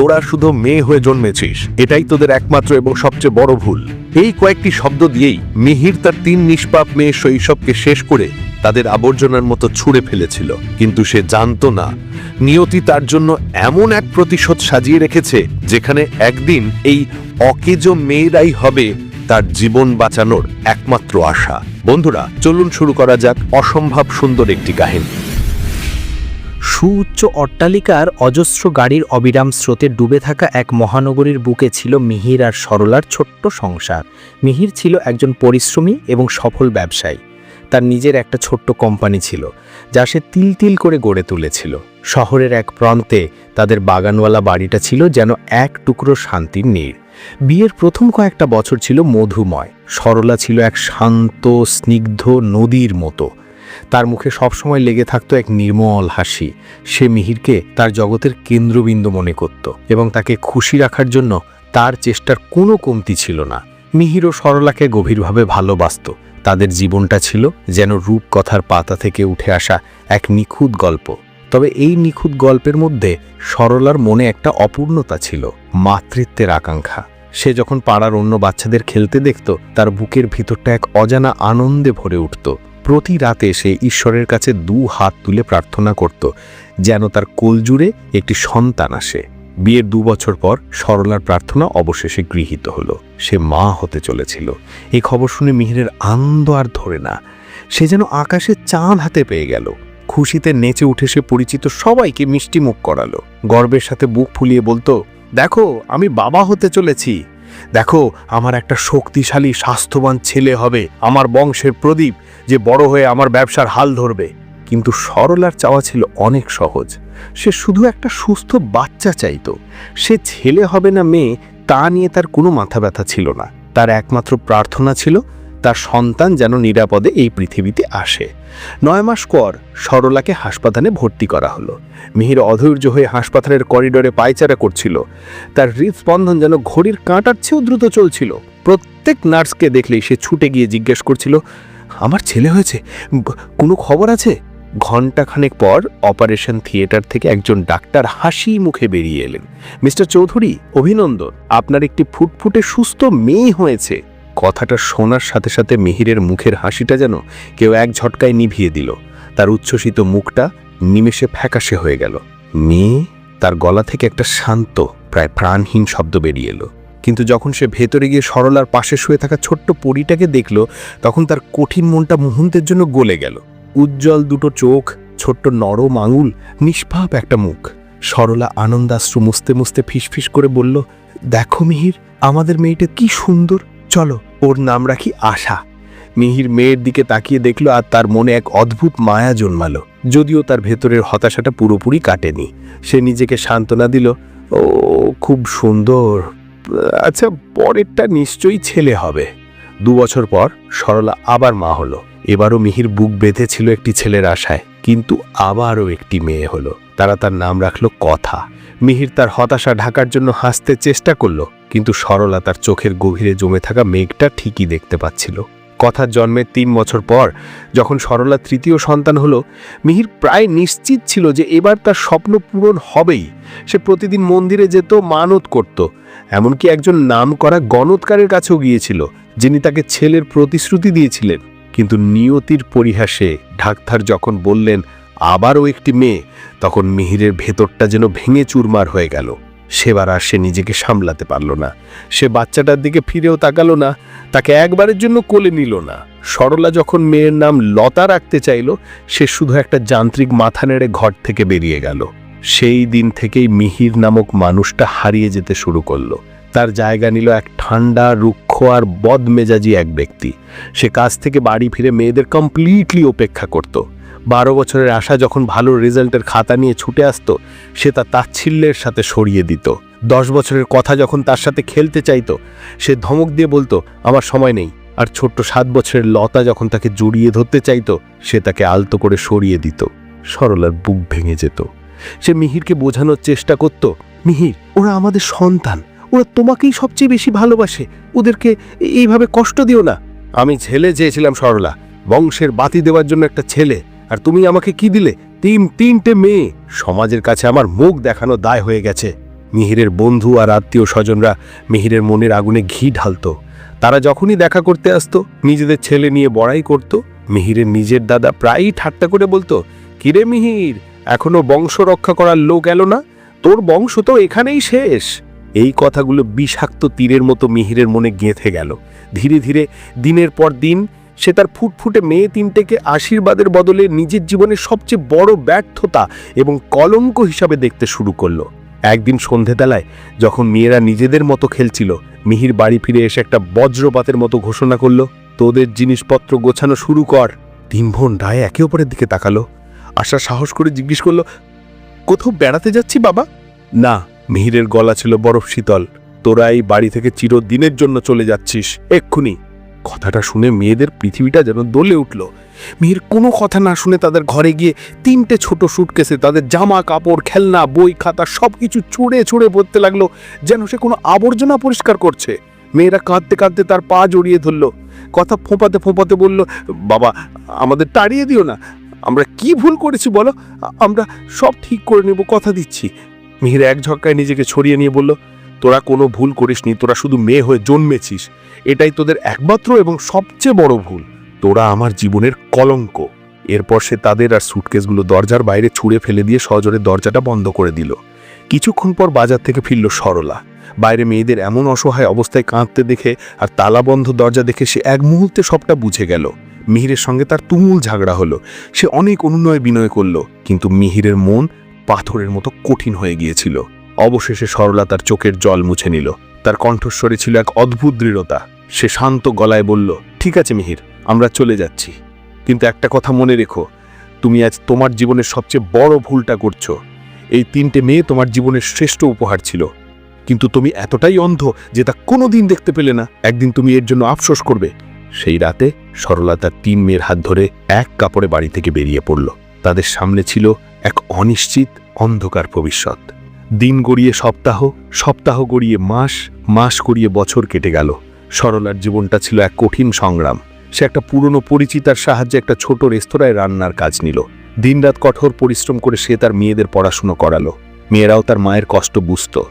তোরা শুধু মেয়ে হয়ে জন্মেছিস। এটাই তোদের একমাত্র এবং সবচেয়ে বড় ভুল। এই কয়েকটি শব্দ দিয়েই মিহির তার তিন নিষ্পাপ মেয়ে শৈশবকে শেষ করে তাদের আবর্জনার মতো ছুঁড়ে ফেলেছিল। কিন্তু সে জানতো না, নিয়তি তার জন্য এমন এক প্রতিশোধ সাজিয়ে রেখেছে, যেখানে একদিন এই অকেজ মেয়েরাই হবে তার জীবন বাঁচানোর একমাত্র আশা। বন্ধুরা, চলুন শুরু করা যাক অসম্ভব সুন্দর একটি কাহিনী। সুউচ্চ অট্টালিকার অজস্র গাড়ির অবিরাম স্রোতে ডুবে থাকা এক মহানগরীর বুকে ছিল মিহির আর সরলার ছোট্ট সংসার। মিহির ছিল একজন পরিশ্রমী এবং সফল ব্যবসায়ী। তার নিজের একটা ছোট্ট কোম্পানি ছিল, যা সে তিল তিল করে গড়ে তুলেছিল। শহরের এক প্রান্তে তাদের বাগানওয়ালা বাড়িটা ছিল যেন এক টুকরো শান্তির নীড়। বিয়ের প্রথম কয়েকটা বছর ছিল মধুময়। সরলা ছিল এক শান্ত, স্নিগ্ধ নদীর মতো। তার মুখে সবসময় লেগে থাকতো এক নির্মল হাসি। সে মিহিরকে তার জগতের কেন্দ্রবিন্দু মনে করত এবং তাকে খুশি রাখার জন্য তার চেষ্টার কোনো কমতি ছিল না। মিহির ও সরলাকে গভীরভাবে ভালোবাসত। তাদের জীবনটা ছিল যেন রূপকথার পাতা থেকে উঠে আসা এক নিখুঁত গল্প। তবে এই নিখুঁত গল্পের মধ্যে সরলার মনে একটা অপূর্ণতা ছিল, মাতৃত্বের আকাঙ্ক্ষা। সে যখন পাড়ার অন্য বাচ্চাদের খেলতে দেখত, তার বুকের ভিতরটা এক অজানা আনন্দে ভরে উঠত। প্রতি রাতে সে ঈশ্বরের কাছে দু হাত তুলে প্রার্থনা করত, যেন তার কোলজুড়ে একটি সন্তান আসে। বিয়ের দু বছর পর সরলার প্রার্থনা অবশেষে গৃহীত হলো। সে মা হতে চলেছিল। এই খবর শুনে মিহিরের আনন্দ আর ধরে না। সে যেন আকাশে চাঁদ হাতে পেয়ে গেল। খুশিতে নেচে উঠে সে পরিচিত সবাইকে মিষ্টি মুখ করালো। গর্বের সাথে বুক ফুলিয়ে বলতো, দেখো, আমি বাবা হতে চলেছি। দেখো, আমার একটা শক্তিশালী, স্বাস্থ্যবান ছেলে হবে, আমার বংশের প্রদীপ, যে বড় হয়ে আমার ব্যবসার হাল ধরবে। কিন্তু সরলার চাওয়া ছিল অনেক সহজ। সে শুধু একটা সুস্থ বাচ্চা চাইত। সে ছেলে হবে না মেয়ে, তা নিয়ে তার কোনো মাথা ব্যথা ছিল না। তার একমাত্র প্রার্থনা ছিল তার সন্তান যেন নিরাপদে এই পৃথিবীতে আসে। নয় মাস পর সরলাকে হাসপাতালে ভর্তি করা হলো। মিহির অধৈর্য হয়ে হাসপাতালের করিডোরে পায়চারা করছিল। তার হৃদস্পন্দন যেন ঘড়ির কাঁটার চেয়েও দ্রুত চলছিল। প্রত্যেক নার্সকে দেখলেই সে ছুটে গিয়ে জিজ্ঞেস করছিল, আমার ছেলে হয়েছে? কোনো খবর আছে? ঘণ্টাখানেক পর অপারেশন থিয়েটার থেকে একজন ডাক্তার হাসি মুখে বেরিয়ে এলেন। মিস্টার চৌধুরী, অভিনন্দন। আপনার একটি ফুটফুটে সুস্থ মেয়ে হয়েছে। কথাটা শোনার সাথে সাথে মিহিরের মুখের হাসিটা যেন কেউ এক ঝটকায় নিভিয়ে দিল। তার উচ্ছ্বসিত মুখটা নিমেষে ফ্যাকাশে হয়ে গেল। মেয়ে তার গলা থেকে একটা শান্ত, প্রায় প্রাণহীন শব্দ বেরিয়ে এলো। কিন্তু যখন সে ভেতরে গিয়ে সরলার পাশে শুয়ে থাকা ছোট্ট পরিটাকে দেখল, তখন তার কঠিন মনটা মুহূর্তের জন্য গলে গেল। উজ্জ্বল দুটো চোখ, ছোট্ট নরম আঙুল, নিষ্পাপ একটা মুখ। সরলা আনন্দাশ্রু মুছতে মুছতে ফিসফিস করে বলল, দেখো মিহির, আমাদের মেয়েটা কি সুন্দর। চলো, ওর নাম রাখি আশা। মিহির মেয়ের দিকে তাকিয়ে দেখল আর তার মনে এক অদ্ভুত মায়া জন্মালো, যদিও তার ভেতরের হতাশাটা পুরোপুরি কাটেনি। সে নিজেকে সান্ত্বনা দিল, ও, খুব সুন্দর। আচ্ছা পরেরটা নিশ্চয়ই ছেলে হবে। দু বছর পর সরলা আবার মা হলো। এবারও মিহির বুক বেঁধেছিল একটি ছেলের আশায়, কিন্তু আবারও একটি মেয়ে হলো। তারা তার নাম রাখল কথা। মিহির তার হতাশা ঢাকার জন্য হাসতে চেষ্টা করল, কিন্তু সরলা তার চোখের গভীরে জমে থাকা মেঘটা ঠিকই দেখতে পাচ্ছিল। কথার জন্মের তিন বছর পর যখন সরলা তৃতীয় সন্তান হলো, মিহির প্রায় নিশ্চিত ছিল যে এবার তার স্বপ্ন পূরণ হবেই। সে প্রতিদিন মন্দিরে যেত, মানত করত, এমনকি একজন নাম করা গণৎকারের কাছেও গিয়েছিল, যিনি তাকে ছেলের প্রতিশ্রুতি দিয়েছিলেন। কিন্তু নিয়তির পরিহাসে ডাক্তার যখন বললেন, আবারও একটি মেয়ে তখন মিহিরের ভেতরটা যেন ভেঙে চুরমার হয়ে গেল। সেবার আর সে নিজেকে সামলাতে পারল না। সে বাচ্চাটার দিকে ফিরেও তাকালো না, তাকে একবারের জন্য কোলে নিল না। সরলা যখন মেয়ের নাম লতা রাখতে চাইল, সে শুধু একটা যান্ত্রিক মাথা নেড়ে ঘর থেকে বেরিয়ে গেল। সেই দিন থেকেই মিহির নামক মানুষটা হারিয়ে যেতে শুরু করল। তার জায়গা নিল এক ঠান্ডা রুক্ষ আর বদমেজাজি এক ব্যক্তি। সে কাজ থেকে বাড়ি ফিরে মেয়েদের কমপ্লিটলি উপেক্ষা করত। বারো বছরের আশা যখন ভালো রেজাল্টের খাতা নিয়ে ছুটে আসতো, সে তা তাচ্ছিল্যের সাথে সরিয়ে দিত। দশ বছরের কথা যখন তার সাথে খেলতে চাইতো, সে ধমক দিয়ে বলতো, আমার সময় নেই। আর ছোট্ট সাত বছরের লতা যখন তাকে জড়িয়ে ধরতে চাইতো, সে তাকে আলতো করে সরিয়ে দিত। সরলার বুক ভেঙে যেত। সে মিহিরকে বোঝানোর চেষ্টা করত, মিহির, ওরা আমাদের সন্তান। ওরা তোমাকেই সবচেয়ে বেশি ভালোবাসে। ওদেরকে এইভাবে কষ্ট দিও না। আমি ছেলে চেয়েছিলাম, সরলা। বংশের বাতি দেওয়ার জন্য একটা ছেলে। আর তুমি আমাকে কি দিলে? তিন, তিনটে মেয়ে। সমাজের কাছে আমার মুখ দেখানো দায় হয়ে গেছে। মিহিরের বন্ধু আর আত্মীয় স্বজনরা মিহিরের মনের আগুনে ঘি ঢালতো। তারা যখনই দেখা করতে আসতো, নিজেদের ছেলে নিয়ে বড়াই করত, মিহিরের নিজের দাদা প্রায়ই ঠাট্টা করে বলতো, কিরে মিহির, এখনও বংশ রক্ষা করার লোক এলো না? তোর বংশ তো এখানেই শেষ। এই কথাগুলো বিষাক্ত তীরের মতো মিহিরের মনে গেঁথে গেল। ধীরে ধীরে দিনের পর দিন সে তার ফুটফুটে মেয়ে তিনটেকে আশীর্বাদের বদলে নিজের জীবনের সবচেয়ে বড় ব্যর্থতা এবং কলঙ্ক হিসাবে দেখতে শুরু করল। একদিন সন্ধেবেলায় যখন মেয়েরা নিজেদের মতো খেলছিল, মিহির বাড়ি ফিরে এসে একটা বজ্রপাতের মতো ঘোষণা করল, তোদের জিনিসপত্র গোছানো শুরু কর। তিন রায় একে অপরের দিকে তাকালো। আশা সাহস করে জিজ্ঞেস করল, কোথাও বেড়াতে যাচ্ছি বাবা? না, মিহিরের গলা ছিল বরফ শীতল। তোরা এই বাড়ি থেকে চিরদিনের জন্য চলে যাচ্ছিস। এক্ষুনি। কথাটা শুনে মেয়েদের পৃথিবীটা যেন দলে উঠল। মেয়ের কোনো কথা না শুনে তাদের ঘরে গিয়ে তিনটে ছোট সুটকেসে তাদের জামা, কাপড়, খেলনা, বই, খাতা সব কিছু ছুঁড়ে ছুঁড়ে পড়তে লাগল, যেন সে কোনো আবর্জনা পরিষ্কার করছে। মেয়েরা কাঁদতে কাঁদতে তার পা জড়িয়ে ধরলো। কথা ফোঁপাতে ফোঁপাতে বলল, বাবা, আমাদের তাড়িয়ে দিও না। আমরা কি ভুল করেছি বলো? আমরা সব ঠিক করে নেব, কথা দিচ্ছি। মিহির এক ঝক্কায় নিজেকে ছড়িয়ে নিয়ে বলল তোরা কোনো ভুল করিসনি, তোরা শুধু মেয়ে হয়ে জন্মেছিস। এটাই তোদের একমাত্র এবং সবচেয়ে বড় ভুল। তোরা আমার জীবনের কলঙ্ক। এরপর সে তাদের আর সুটকেসগুলো দরজার বাইরে ছুঁড়ে ফেলে দিয়ে সজোরে দরজাটা বন্ধ করে দিল। কিছুক্ষণ পর বাজার থেকে ফিরল সরলা। বাইরে মেয়েদের এমন অসহায় অবস্থায় কাঁদতে দেখে আর তালাবন্ধ দরজা দেখে সে এক মুহূর্তে সবটা বুঝে গেল। মিহিরের সঙ্গে তার তুমুল ঝগড়া হলো। সে অনেক অনুনয় বিনয় করল, কিন্তু মিহিরের মন পাথরের মতো কঠিন হয়ে গিয়েছিল। অবশেষে সরলা তার চোখের জল মুছে নিল। তার কণ্ঠস্বরে ছিল এক অদ্ভুত দৃঢ়তা। সে শান্ত গলায় বলল, ঠিক আছে মিহির, আমরা চলে যাচ্ছি। কিন্তু একটা কথা মনে রেখো, তুমি আজ তোমার জীবনের সবচেয়ে বড় ভুলটা করছ। এই তিনটে মেয়ে তোমার জীবনের শ্রেষ্ঠ উপহার ছিল। কিন্তু তুমি এতটাই অন্ধ যে তা কোনোদিন দেখতে পেলে না। একদিন তুমি এর জন্য আফসোস করবে। সেই রাতে সরলা তার তিন মেয়ের হাত ধরে এক কাপড়ে বাড়ি থেকে বেরিয়ে পড়ল। তাদের সামনে ছিল এক অনিশ্চিত অন্ধকার ভবিষ্যৎ। দিন গড়িয়ে সপ্তাহ সপ্তাহ গড়িয়ে মাস মাস গড়িয়ে বছর কেটে গেল। সরলার জীবনটা ছিল এক কঠিন সংগ্রাম। সে একটা পুরনো পরিচিতার সাহায্যে একটা ছোট রেস্তোরাঁয় রান্নার কাজ নিল। দিনরাত কঠোর পরিশ্রম করে সে তার মেয়েদের পড়াশুনো করালো। মেয়েরাও তার মায়ের কষ্ট বুঝত।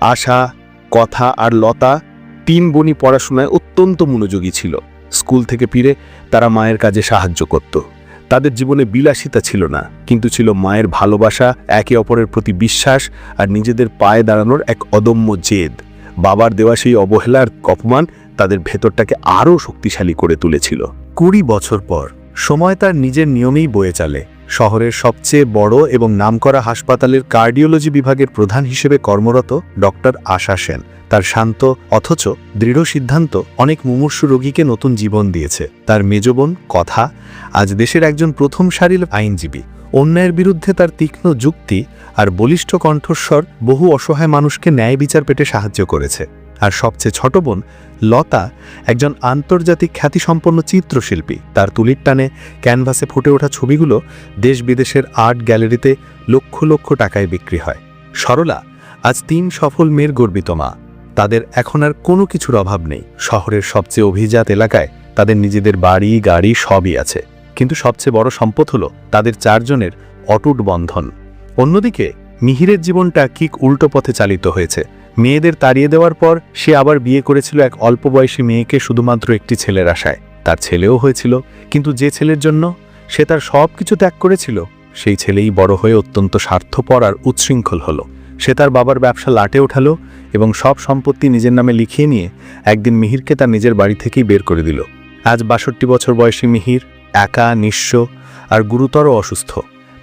আশা, কথা আর লতা তিন বোনই পড়াশোনায় অত্যন্ত মনোযোগী ছিল। স্কুল থেকে ফিরে তারা মায়ের কাজে সাহায্য করত। তাদের জীবনে বিলাসিতা ছিল না, কিন্তু ছিল মায়ের ভালোবাসা, একে অপরের প্রতি বিশ্বাস আর নিজেদের পায়ে দাঁড়ানোর এক অদম্য জেদ। বাবার দেওয়া সেই অবহেলার অপমান তাদের ভেতরটাকে আরও শক্তিশালী করে তুলেছিল। কুড়ি বছর পর, সময় তার নিজের নিয়মেই বয়ে চলে। শহরের সবচেয়ে বড় এবং নামকরা হাসপাতালের কার্ডিওলজি বিভাগের প্রধান হিসেবে কর্মরত ডক্টর আশা সেন। তার শান্ত, অথচ দৃঢ় সিদ্ধান্ত অনেক মুমূর্ষু রোগীকে নতুন জীবন দিয়েছে। তার মেজবোন কথা, আজ দেশের একজন প্রথম সারির আইনজীবী। অন্যায়ের বিরুদ্ধে তার তীক্ষ্ণ যুক্তি আর বলিষ্ঠ কণ্ঠস্বর বহু অসহায় মানুষকে ন্যায় বিচার পেতে সাহায্য করেছে। আর সবচেয়ে ছোট বোন লতা একজন আন্তর্জাতিক খ্যাতিসম্পন্ন চিত্রশিল্পী। তার তুলির টানে ক্যানভাসে ফুটে ওঠা ছবিগুলো দেশ বিদেশের আর্ট গ্যালারিতে লক্ষ লক্ষ টাকায় বিক্রি হয়। সরলা, আজ তিন সফল মেয়ের গর্বিত মা। তাদের এখন আর কোনো কিছুর অভাব নেই। শহরের সবচেয়ে অভিজাত এলাকায় তাদের নিজেদের বাড়ি, গাড়ি সবই আছে। কিন্তু সবচেয়ে বড় সম্পদ হলো তাদের চারজনের অটুট বন্ধন। অন্যদিকে মিহিরের জীবনটা কিক উল্টো পথে চালিত হয়েছে। মেয়েদের তাড়িয়ে দেওয়ার পর সে আবার বিয়ে করেছিল এক অল্প বয়সী মেয়েকে শুধুমাত্র একটি ছেলের আশায়। তার ছেলেও হয়েছিল, কিন্তু যে ছেলের জন্য সে তার সব কিছু ত্যাগ করেছিল, সেই ছেলেই বড় হয়ে অত্যন্ত স্বার্থপর আর উচ্ছৃঙ্খল হলো। সে তার বাবার ব্যবসা লাটে ওঠালো এবং সব সম্পত্তি নিজের নামে লিখিয়ে নিয়ে একদিন মিহিরকে তার নিজের বাড়ি থেকেই বের করে দিল। আজ বাষট্টি বছর বয়সী মিহির, একা, নিঃস্ব আর গুরুতর অসুস্থ।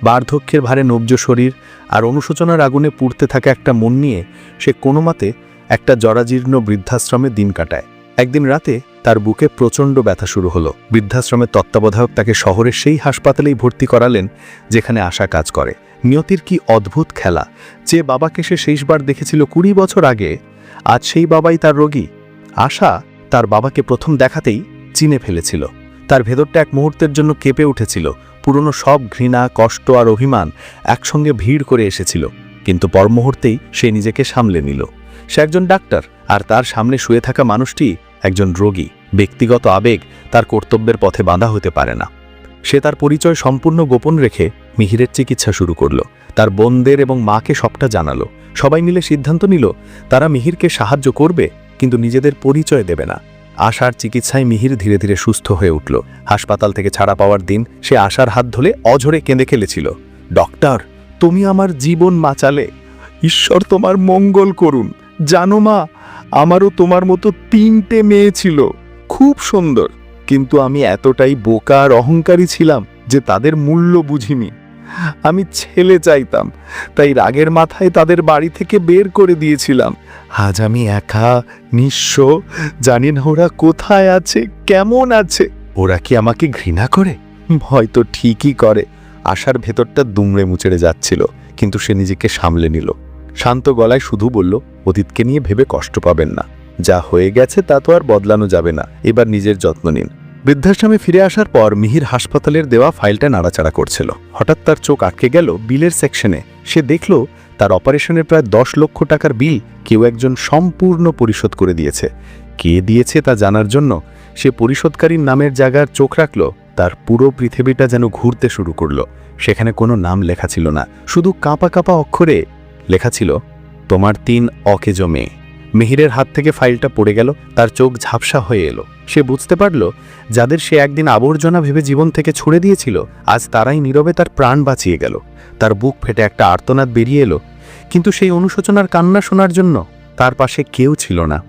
বার্ধক্যের ভারে নব্জ শরীর আর অনুশোচনার আগুনে পুড়তে থাকা একটা মন নিয়ে সে কোনো মতে একটা জরাজীর্ণ বৃদ্ধাশ্রমে দিন কাটায়। একদিন রাতে তার বুকে প্রচণ্ড ব্যথা শুরু হলো। বৃদ্ধাশ্রমের তত্ত্বাবধায়ক তাকে শহরের সেই হাসপাতালেই ভর্তি করালেন যেখানে আশা কাজ করে। নিয়তির কি অদ্ভুত খেলা! যে বাবাকে সে শেষবার দেখেছিল কুড়ি বছর আগে, আজ সেই বাবাই তার রোগী। আশা তার বাবাকে প্রথম দেখাতেই চিনে ফেলেছিল। তার ভেতরটা এক মুহূর্তের জন্য কেঁপে উঠেছিল। পুরনো সব ঘৃণা, কষ্ট আর অভিমান একসঙ্গে ভিড় করে এসেছিল, কিন্তু পর মুহূর্তেই সে নিজেকে সামলে নিল। সে একজন ডাক্তার আর তার সামনে শুয়ে থাকা মানুষটি একজন রোগী। ব্যক্তিগত আবেগ তার কর্তব্যের পথে বাঁধা হতে পারে না। সে তার পরিচয় সম্পূর্ণ গোপন রেখে মিহিরের চিকিৎসা শুরু করল। তার বোনদের এবং মাকে সবটা জানালো। সবাই মিলে সিদ্ধান্ত নিল, তারা মিহিরকে সাহায্য করবে, কিন্তু নিজেদের পরিচয় দেবে না। আশার চিকিৎসায় মিহির ধীরে ধীরে সুস্থ হয়ে উঠল। হাসপাতাল থেকে ছাড়া পাওয়ার দিন সে আশার হাত ধরে অঝরে কেঁদে খেলেছিল। ডক্টর, তুমি আমার জীবন বাঁচালে। ঈশ্বর তোমার মঙ্গল করুন। জানো মা, আমারও তোমার মতো তিনটে মেয়ে ছিল। খুব সুন্দর। কিন্তু আমি এতটাই বোকা আর অহংকারী ছিলাম যে তাদের মূল্য বুঝিনি। আমি ছেলে চাইতাম, তাই রাগের মাথায় তাদের বাড়ি থেকে বের করে দিয়েছিলাম। আজ আমি একা, নিঃস্ব, জানি না ওরা কোথায় আছে, কেমন আছে। ওরা কি আমাকে ঘৃণা করে? হয়তো ঠিকই করে। আশার ভেতরটা দুমড়ে মুচড়ে যাচ্ছিল, কিন্তু সে নিজেকে সামলে নিল। শান্ত গলায় শুধু বলল, অতীতকে নিয়ে ভেবে কষ্ট পাবেন না। যা হয়ে গেছে তা তো আর বদলানো যাবে না। এবার নিজের যত্ন নিন। বৃদ্ধাশ্রমে ফিরে আসার পর মিহির হাসপাতালের দেওয়া ফাইলটা নাড়াচাড়া করছিল। হঠাৎ তার চোখ আটকে গেল বিলের সেকশনে। সে দেখল, তার অপারেশনের প্রায় দশ লক্ষ টাকার বিল কেউ একজন সম্পূর্ণ পরিশোধ করে দিয়েছে। কে দিয়েছে তা জানার জন্য সে পরিশোধকারীর নামের জায়গার চোখ রাখল, তার পুরো পৃথিবীটা যেন ঘুরতে শুরু করল। সেখানে কোনো নাম লেখা ছিল না, শুধু কাঁপা কাঁপা অক্ষরে লেখা ছিল, তোমার তিন অকেজো মেয়ে। মিহিরের হাত থেকে ফাইলটা পড়ে গেল, তার চোখ ঝাপসা হয়ে এলো। সে বুঝতে পারল, যাদের সে একদিন আবর্জনা ভেবে জীবন থেকে ছুড়ে দিয়েছিল, আজ তারাই নীরবে তার প্রাণ বাঁচিয়ে গেল। তার বুক ফেটে একটা আর্তনাদ বেরিয়ে এলো। কিন্তু সেই অনুশোচনার কান্না শোনার জন্য তার পাশে কেউ ছিল না।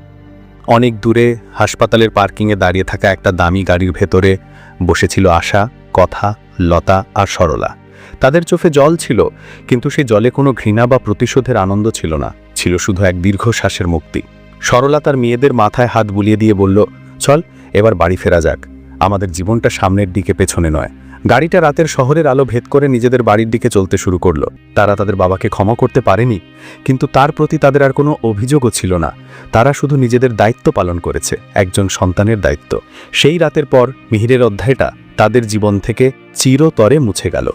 অনেক দূরে হাসপাতালের পার্কিংয়ে দাঁড়িয়ে থাকা একটা দামি গাড়ির ভেতরে বসেছিল আশা, কথা, লতা আর সরলা। তাদের চোখে জল ছিল, কিন্তু সেই জলে কোনো ঘৃণা বা প্রতিশোধের আনন্দ ছিল না। ছিল শুধু এক দীর্ঘশ্বাসের মুক্তি। সরলা তার মেয়েদের মাথায় হাত বুলিয়ে দিয়ে বলল, চল, এবার বাড়ি ফেরা যাক। আমাদের জীবনটা সামনের দিকে, পেছনে নয়। গাড়িটা রাতের শহরের আলো ভেদ করে নিজেদের বাড়ির দিকে চলতে শুরু করল। তারা তাদের বাবাকে ক্ষমা করতে পারেনি, কিন্তু তার প্রতি তাদের আর কোনো অভিযোগও ছিল না। তারা শুধু নিজেদের দায়িত্ব পালন করেছে, একজন সন্তানের দায়িত্ব। সেই রাতের পর মিহিরের অধ্যায়টা তাদের জীবন থেকে চিরতরে মুছে গেল।